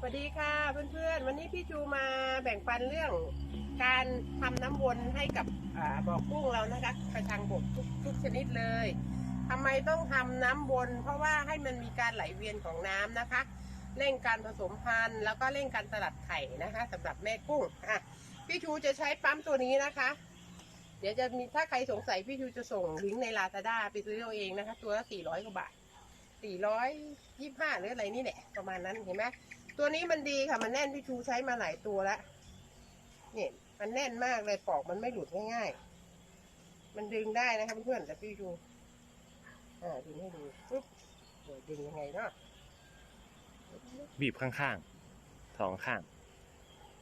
สวัสดีค่ะเพื่อนๆ วันนี้พี่จูมาแบ่งปันเรื่องการทำน้ำวนให้กับอบ่อกุ้งเรานะคะกระชังบกทุกทุกชนิดเลยทำไมต้องทำน้ำวน เพราะว่าให้มันมีการไหลเวียนของน้ำนะคะ เร่งการผสมพันธุ์ แล้วก็เร่งการสลัดไข่นะคะสำหรับแม่กุ้งอะพี่ชูจะใช้ปั๊มตัวนี้นะคะ เดี๋ยวจะมีถ้าใครสงสัยพี่ชูจะส่งลิงก์ในลาซาด้าไปซื้อเอาเองนะคะ ตัวละสี่ร้อยกว่าบาทสี่ร้อยยี่ห้าหรืออะไรนี่แหละประมาณนั้นเห็นไหม ตัวนี้มันดีค่ะ มันแน่นพี่ชูใช้มาหลายตัวแล้วเนี่ยมันแน่นมากเลยปอกมันไม่หลุดง่ายๆ มันดึงได้นะคะเพื่อนๆแต่พี่ชูอ่าดึงให้ดูปุ๊บเดี๋ยวดึงยังไงเนาะบีบข้างๆสองข้าง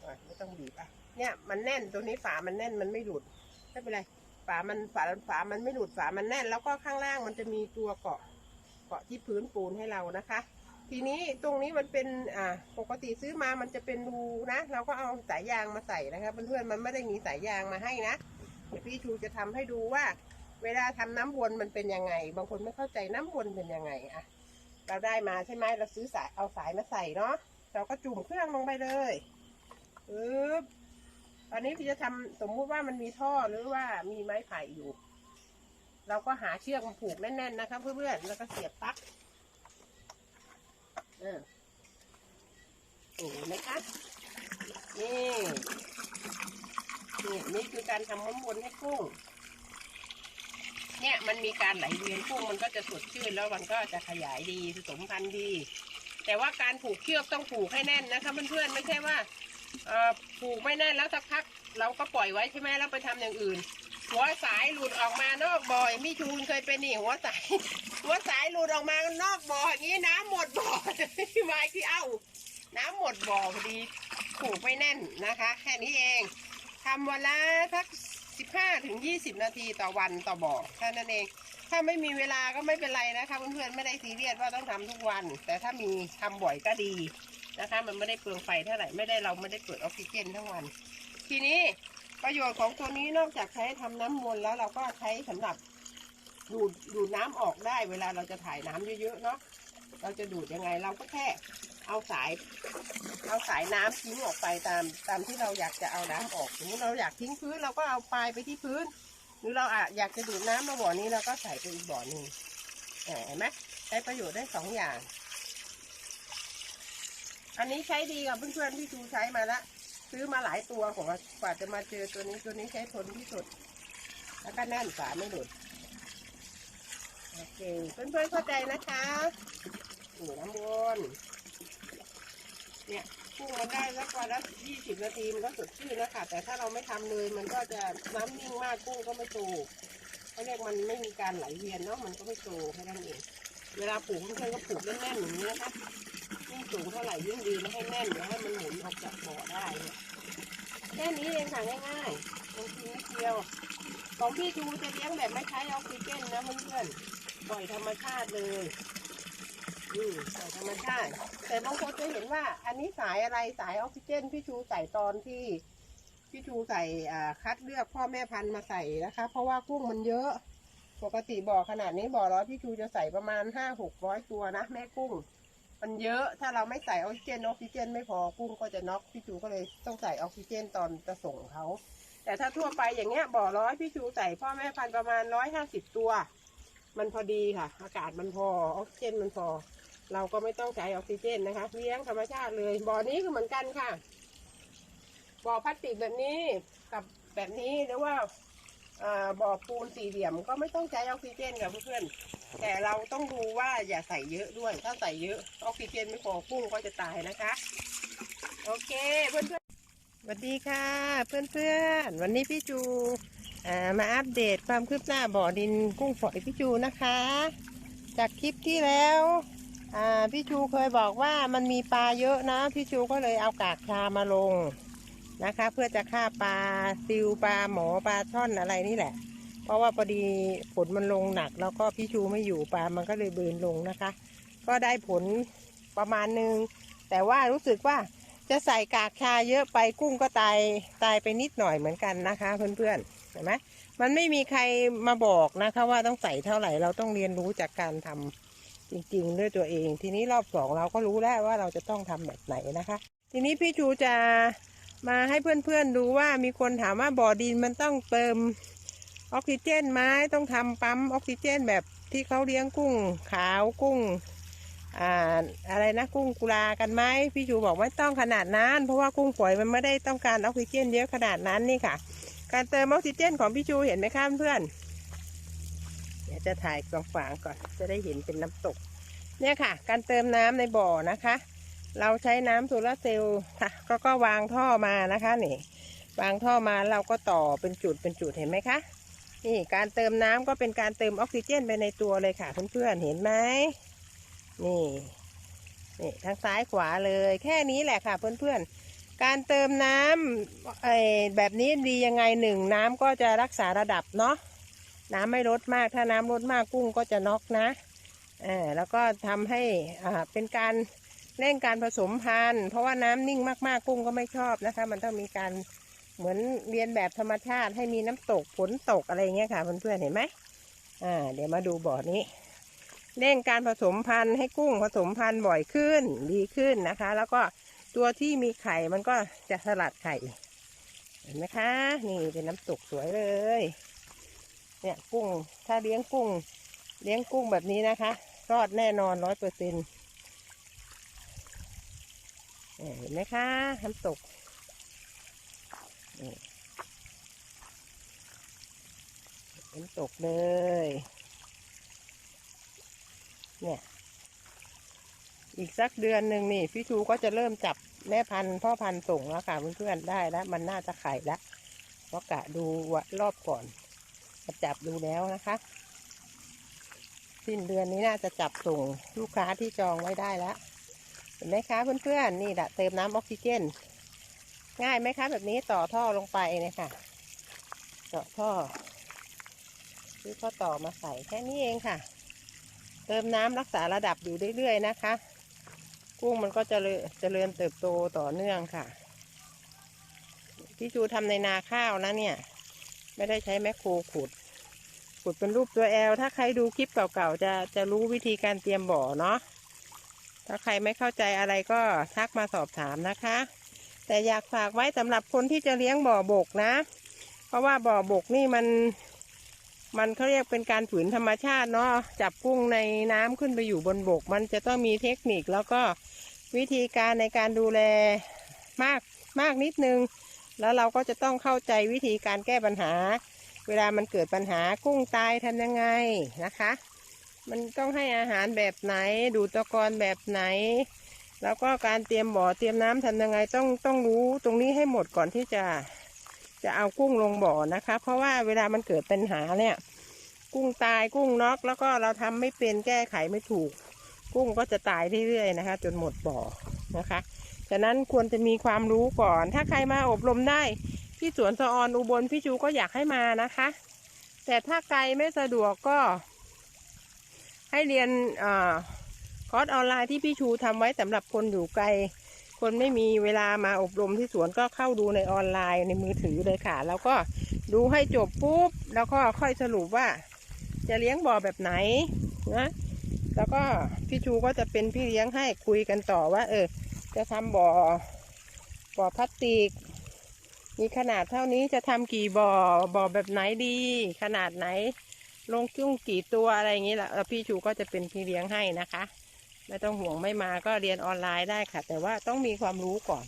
อะไม่ต้องบีบอะเนี่ย มันแน่นตัวนี้ฝามันแน่นมันไม่หลุดไม่เป็นไรฝามันฝาฝามันไม่หลุดฝามันแน่น แล้วก็ข้างล่างมันจะมีตัวเกาะ เกาะที่พื้นปูนให้เรานะคะ ทีนี้ตรงนี้มันเป็นอ่าปกติซื้อมามันจะเป็นรูนะ เราก็เอาสายยางมาใส่นะคะเพื่อนๆมันไม่ได้มีสายยางมาให้นะเดี๋ยวพี่ชูจะทำให้ดูว่า เวลาทำน้ำวนมันเป็นยังไง บางคนไม่เข้าใจน้ำวนเป็นยังไงอะเราได้มาใช่ไหมเราซื้อสายเอาสายมาใส่เนาะเราก็จุ่มเครื่องลงไปเลยปึ๊บตอนนี้พี่จะทำสมมุติว่ามันมีท่อหรือว่ามีไม้ไผ่อยู่ เราก็หาเชือกมาผูกแน่นๆนะคะเพื่อนๆแล้วก็เสียบปลั๊ก เออโอ้ไหมคะนี่นี่นี่คือการทำม้วนวนให้กุ้ง เนี่ยมันมีการไหลเวียนกุ้งมันก็จะสดชื่นแล้วมันก็จะขยายดีผสมพันธุ์ดี แต่ว่าการผูกเชือกต้องผูกให้แน่นนะคะเพื่อนๆไม่ใช่ว่าผูกไม่แน่นแล้วสักพักเราก็ปล่อยไว้ใช่ไหมแล้วไปทำอย่างอื่น หัวสายหลุดออกมานอกบ่อยมีชูนเคยเป็นนี่หัวสาย หัวสายหลุดออกมานอกบ่ออย่างนี้น้ำหมดบ่อายที่เอ้า น้ำหมดบ่อพอดีผูกไม่แน่นนะคะ แค่นี้เองทำวันละสักสิบห้าถึงยี่สิบนาทีต่อวันต่อบ่อแค่นั้นเอง ถ้าไม่มีเวลาก็ไม่เป็นไรนะคะเพื่อนๆไม่ได้ซีเรียสว่าต้องทำทุกวัน แต่ถ้ามีทำบ่อยก็ดีนะคะ มันไม่ได้เปลืองไฟเท่าไหร่ไม่ได้เราไม่ได้เปิดออกซิเจนทั้งวัน ทีนี้ประโยชน์ของตัวนี้นอกจากใช้ทำน้ำมนต์แล้วเราก็ใช้สำหรับดูดดูดน้ำออกได้เวลาเราจะถ่ายน้ำเยอะๆเนาะ เราจะดูดยังไงเราก็แค่เอาสายเอาสายน้ำทิ้งออกไปตามตามที่เราอยากจะเอาน้ำออกสมมติเราอยากทิ้งพื้นเราก็เอาปลายไปที่พื้น หรือเราอะอยากจะดูดน้ำมาบ่อนี้เราก็ใส่ไปอีกบ่อหนึ่งเห็นไหมใช้ประโยชน์ได้สองอย่าง อันนี้ใช้ดีกับเพื่อนๆที่ชูใช้มาละซื้อมาหลายตัวกว่ากว่าจะมาเจอตัวนี้ตัวนี้ใช้ทนที่สุด แล้วก็แน่นฝาไม่หลุดโอเคเพื่อนๆเข้าใจนะคะ นี่น้ำวนเนี่ยกุ้งมันได้แล้วกว่าละยี่สิบนาทีมันก็สดชื่นแล้วค่ะ แต่ถ้าเราไม่ทำเลยมันก็จะน้ำนิ่งมากกุ้งก็ไม่โตเขาเรียกมันไม่มีการไหลเวียนเนาะมันก็ไม่โตแค่นั้นเองเวลาปลูกเพื่อนๆก็ปลูกแน่นๆอย่างนี้นะคะยิ่งสูงเท่าไหร่ยิ่งดีไม่ให้แน่นแล้วให้มันหมุนออกจากบ่อได้เนี่ยแค่นี้เองค่ะง่ายๆบางทีนิดเดียวของพี่จูจะเลี้ยงแบบไม่ใช้ออกซิเจนนะเพื่อนๆปล่อยธรรมชาติเลย อืมปล่อยธรรมชาติแต่บางคนจะเห็นว่า อันนี้สายอะไรสายออกซิเจนพี่ชูใส่ตอนที่พี่ชูใส่อ่าคัดเลือกพ่อแม่พันธุ์มาใส่นะคะ เพราะว่ากุ้งมันเยอะ ปกติบ่อขนาดนี้บ่อร้อยพี่ชูจะใส่ประมาณห้าหกร้อยตัวนะแม่กุ้ง มันเยอะถ้าเราไม่ใส่ออกซิเจนออกซิเจน ไม่พอกุ้งก็จะน็อกพี่ชูก็เลยต้องใส่ออกซิเจนตอนจะส่งเขาแต่ถ้าทั่วไปอย่างเงี้ยบ่อร้อยพี่ชูใส่พ่อแม่พันธุ์ประมาณร้อยห้าสิบตัว มันพอดีค่ะ อากาศมันพอออกซิเจนมันพอ เราก็ไม่ต้องใช้ออกซิเจนนะคะ เลี้ยงธรรมชาติเลยบ่อนี้ก็เหมือนกันค่ะบ่อพลาสติกแบบนี้กับแบบนี้หรือว่าบ่อปูนสี่เหลี่ยมก็ไม่ต้องใช้ออกซิเจนกับเพื่อนๆแต่เราต้องดูว่าอย่าใส่เยอะด้วย ถ้าใส่เยอะออกซิเจนไม่พอกุ้งก็จะตายนะคะ โอเคเพื่อนๆสวัสดีค่ะ เพื่อนๆ วันนี้พี่จูมาอัปเดตความคืบหน้าบ่อดินกุ้งฝอยพี่จูนะคะ จากคลิปที่แล้ว อ่าพี่จูเคยบอกว่ามันมีปลาเยอะนะ พี่จูก็เลยเอากากชามาลงนะคะ เพื่อจะฆ่าปลาซิวปลาหมอปลาช่อนอะไรนี่แหละ เพราะว่าพอดีฝนมันลงหนัก แล้วก็พี่ชูไม่อยู่ปลามันก็เลยเบินลงนะคะ ก็ได้ผลประมาณนึง แต่ว่ารู้สึกว่าจะใส่กากชาเยอะไปกุ้งก็ตายตายไปนิดหน่อยเหมือนกันนะคะ เพื่อนๆเห็นไหมมันไม่มีใครมาบอกนะคะ ว่าต้องใส่เท่าไหร่เราต้องเรียนรู้จากการทำ จริงๆ ด้วยตัวเอง ทีนี้รอบสองเราก็รู้แล้วว่าเราจะต้องทำแบบไหนนะคะ ทีนี้พี่ชูจะมาให้เพื่อนๆดูว่ามีคนถามว่าบ่อดินมันต้องเติมออกซิเจนไหมต้องทำปั๊มออกซิเจนแบบที่เขาเลี้ยงกุ้งขาวกุ้งอ่าอะไรนะกุ้งกุลากันไหมพี่ชูบอกไม่ต้องขนาดนั้น เพราะว่ากุ้งฝอยมันไม่ได้ต้องการออกซิเจนเยอะขนาดนั้นนี่ค่ะ การเติมออกซิเจนของพี่ชูเห็นไหมคะเพื่อน เดี๋ยวจะถ่ายกลางฝางก่อน จะได้เห็นเป็นน้ำตก เนี่ยค่ะ การเติมน้ำในบ่อนะคะ เราใช้น้ำโซลาร์เซลล์ค่ะก็ก็วางท่อมานะคะนี่วางท่อมาเราก็ต่อเป็นจุดเป็นจุดเห็นไหมคะนี่การเติมน้ำก็เป็นการเติมออกซิเจนไปในตัวเลยค่ะเพื่อนๆเห็นไหมนี่นี่ทางซ้ายขวาเลยแค่นี้แหละค่ะเพื่อนๆ การเติมน้ำไอแบบนี้ดียังไงหนึ่งน้ำก็จะรักษาระดับเนาะ น้ำไม่ลดมากถ้าน้ำลดมากกุ้งก็จะน็อกนะอ่าแล้วก็ทำให้อ่าเป็นการเร่งการผสมพันธุ์ เพราะว่าน้ำนิ่งมากๆกุ้งก็ไม่ชอบนะคะ มันต้องมีการเหมือนเรียนแบบธรรมชาติให้มีน้ำตกฝนตกอะไรเงี้ยค่ะเพื่อนๆเห็นไหมอ่าเดี๋ยวมาดูบ่อนี้เร่งการผสมพันธุ์ให้กุ้งผสมพันธุ์บ่อยขึ้นดีขึ้นนะคะ แล้วก็ตัวที่มีไข่มันก็จะสลัดไข่เห็นไหมคะ นี่เป็นน้ำตกสวยเลย เนี่ยกุ้ง ถ้าเลี้ยงกุ้ง เลี้ยงกุ้งแบบนี้นะคะ รอดแน่นอนร้อยเปอร์เซ็นต์เห็นไหมคะน้ำตกนี่น้ำตกเลย เนี่ย อีกสักเดือนหนึ่งนี่พี่ชูก็จะเริ่มจับแม่พันธุ์พ่อพันธุ์ส่งแล้วค่ะเพื่อนๆได้แล้ว มันน่าจะไข่แล้วเพราะกะดูวะรอบก่อน มาจับดูแล้วนะคะ สิ้นเดือนนี้น่าจะจับส่งลูกค้าที่จองไว้ได้แล้ว เห็นไหมคะเพื่อนๆ นี่แหละเติมน้ำออกซิเจน ง่ายไหมคะ แบบนี้ต่อท่อลงไปเนี่ยค่ะต่อท่อซื้อข้อต่อมาใส่แค่นี้เองค่ะ เติมน้ำรักษาระดับอยู่เรื่อยๆนะคะ กุ้งมันก็จะเจริญเติบโตต่อเนื่องค่ะพี่ชูทำในนาข้าวนะเนี่ย ไม่ได้ใช้แมคโครขุด ขุดเป็นรูปตัวแอล ถ้าใครดูคลิปเก่าๆ จะจะรู้วิธีการเตรียมบ่อเนาะ ถ้าใครไม่เข้าใจอะไรก็ทักมาสอบถามนะคะ แต่อยากฝากไว้สำหรับคนที่จะเลี้ยงบ่อบกนะ เพราะว่าบ่อบกนี่มัน มันเขาเรียกเป็นการฝืนธรรมชาติเนาะ จับกุ้งในน้ำขึ้นไปอยู่บนบก มันจะต้องมีเทคนิคแล้วก็วิธีการในการดูแลมากมากนิดนึง แล้วเราก็จะต้องเข้าใจวิธีการแก้ปัญหา เวลามันเกิดปัญหากุ้งตายทำยังไงนะคะ มันต้องให้อาหารแบบไหน ดูตะกอนแบบไหน แล้วก็การเตรียมบ่อเตรียมน้ำทำยังไงต้องต้องรู้ตรงนี้ให้หมดก่อนที่จะจะเอากุ้งลงบ่อนะคะ เพราะว่าเวลามันเกิดปัญหาเนี่ย กุ้งตายกุ้งน็อกแล้วก็เราทำไม่เป็นแก้ไขไม่ถูก กุ้งก็จะตายเรื่อยๆนะคะ จนหมดบ่อนะคะ ฉะนั้นควรจะมีความรู้ก่อน ถ้าใครมาอบรมได้ที่สวนสะออนอุบลพี่ชูก็อยากให้มานะคะ แต่ถ้าไกลไม่สะดวกก็ ให้เรียนอคอร์สออนไลน์ที่พี่ชูทำไว้สำหรับคนอยู่ไกล คนไม่มีเวลามาอบรมที่สวนก็เข้าดูในออนไลน์ในมือถือเลยค่ะ แล้วก็ดูให้จบปุ๊บ แล้วก็ค่อยสรุปว่า จะเลี้ยงบ่อแบบไหนนะแล้วก็พี่ชูก็จะเป็นพี่เลี้ยงให้คุยกันต่อว่า เออ จะทำบ่อ บ่อพลาสติก มีขนาดเท่านี้จะทำกี่บ่อ บ่อแบบไหนดี ขนาดไหน ลงกุ้งกี่ตัวอะไรอย่างนี้แหละแล้วพี่ชูก็จะเป็นพี่เลี้ยงให้นะคะ ไม่ต้องห่วงไม่มาก็เรียนออนไลน์ได้ค่ะ แต่ว่าต้องมีความรู้ก่อน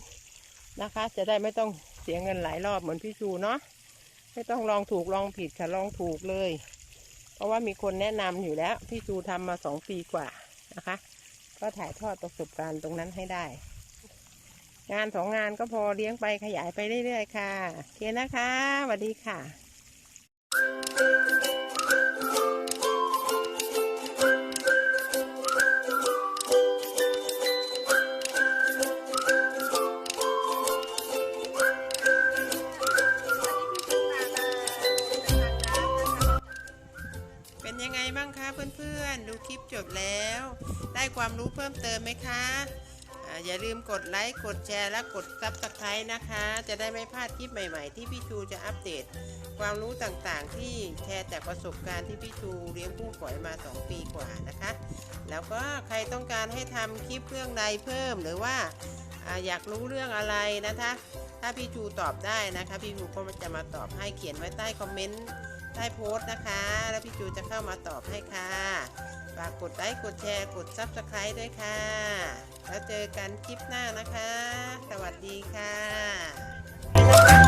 นะคะ จะได้ไม่ต้องเสียเงินหลายรอบเหมือนพี่ชูเนาะ ไม่ต้องลองถูกลองผิดค่ะลองถูกเลย เพราะว่ามีคนแนะนำอยู่แล้ว พี่ชูทำมาสองปีกว่านะคะ ก็ถ่ายทอดประสบการณ์ตรงนั้นให้ได้ งานสองงานก็พอเลี้ยงไปขยายไปเรื่อยๆค่ะเคนะคะสวัสดีค่ะ เป็นยังไงบ้างคะเพื่อนๆ ดูคลิปจบแล้ว ได้ความรู้เพิ่มเติมไหมคะ อย่าลืมกดไลค์กดแชร์และกดซับสไครต์นะคะ จะได้ไม่พลาดคลิปใหม่ๆ ที่พี่ชูจะอัปเดต ความรู้ต่างๆ ที่แชร์จากประสบการณ์ที่พี่ชูเลี้ยงกุ้งฝอยมา 2 ปีกว่านะคะ แล้วก็ใครต้องการให้ทำคลิปเรื่องใดเพิ่มหรือว่าอาอยากรู้เรื่องอะไรนะคะ ถ้าพี่ชูตอบได้นะคะ พี่ชูก็จะมาตอบให้เขียนไว้ใต้คอมเมนต์ใต้โพสต์นะคะ แล้วพี่ชูจะเข้ามาตอบให้ค่ะ ฝากกดไลค์กดแชร์กดซับสไคร b e ด้วยค่ะ แล้วเจอกันคลิปหน้านะคะ สวัสดีค่ะ